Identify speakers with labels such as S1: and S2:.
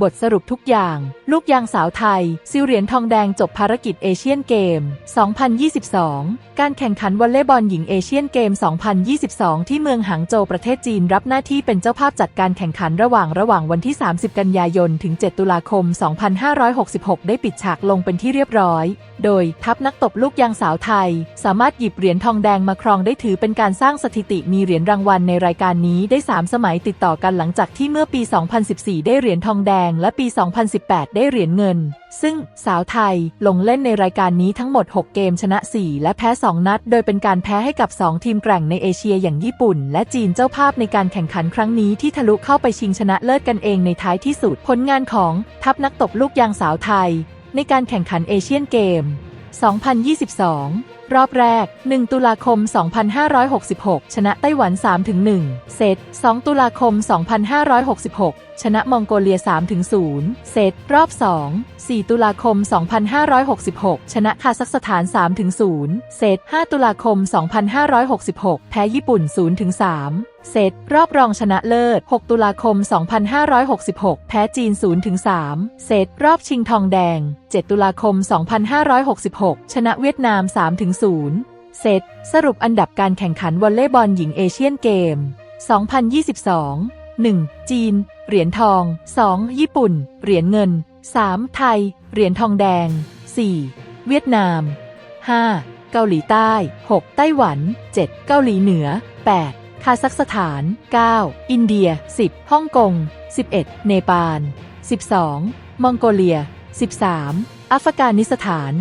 S1: บทสรุปทุกอย่าง ลูกยางสาวไทย ซิวเหรียญทองแดงจบภารกิจเอเชียนเกม 2022 การแข่งขันวอลเลย์บอลหญิงเอเชียนเกม 2022 ที่เมืองหางโจวประเทศจีนรับหน้าที่เป็นเจ้าภาพจัดการแข่งขันระหว่างระหว่างวันที่ 30 กันยายน ถึง 7 ตุลาคม 2566 ได้ปิดฉากลงเป็นที่เรียบร้อย โดยทัพนักตบลูกยางสาวไทย สามารถหยิบเหรียญทองแดงมาครองได้ถือเป็นการสร้างสถิติมีเหรียญรางวัลในรายการนี้ได้ 3 สมัยติดต่อกันหลังจากที่เมื่อปี 2014 ได้เหรียญทองแดงและปี 2018 ได้เหรียญเงิน ซึ่งสาวไทยลงเล่นในรายการนี้ทั้งหมด 6 เกมชนะ 4 และแพ้ 2 นัด โดยเป็นการแพ้ให้กับ 2 ทีมแกร่งในเอเชียอย่างญี่ปุ่น และจีนเจ้าภาพในการแข่งขันครั้งนี้ที่ทะลุเข้าไปชิงชนะเลิศกันเองในท้ายที่สุดผลงานของทัพนักตบลูกยางสาวไทย ในการแข่งขันเอเชียนเกม 2022 รอบแรก 1 ตุลาคม 2566 ชนะไต้หวัน 3-1 เซต 2 ตุลาคม 2566 ชนะมองโกเลีย 3-0 เซต รอบ 2 4 ตุลาคม 2566 ชนะคาซัคสถาน 3-0 เซต 5 ตุลาคม 2566 แพ้ญี่ปุ่น 0-3 เซตรอบรองชนะเลิศ 6 ตุลาคม 2566 แพ้จีน 0-3 เซตรอบชิงทองแดง 7 ตุลาคม 2566 ชนะเวียดนาม 3-0 เซตสรุปอันดับการแข่งขันวอลเลย์บอลหญิงเอเชียนเกม 2022 1. จีน เหรียญทอง 2. ญี่ปุ่น เหรียญเงิน 3. ไทย เหรียญทองแดง 4. เวียดนาม 5. เกาหลีใต้ 6. ไต้หวัน 7. เกาหลีเหนือ 8. คาซัคสถาน 9. อินเดีย 10. ฮ่องกง 11. เนปาล 12. มองโกเลีย 13. อัฟกานิสถาน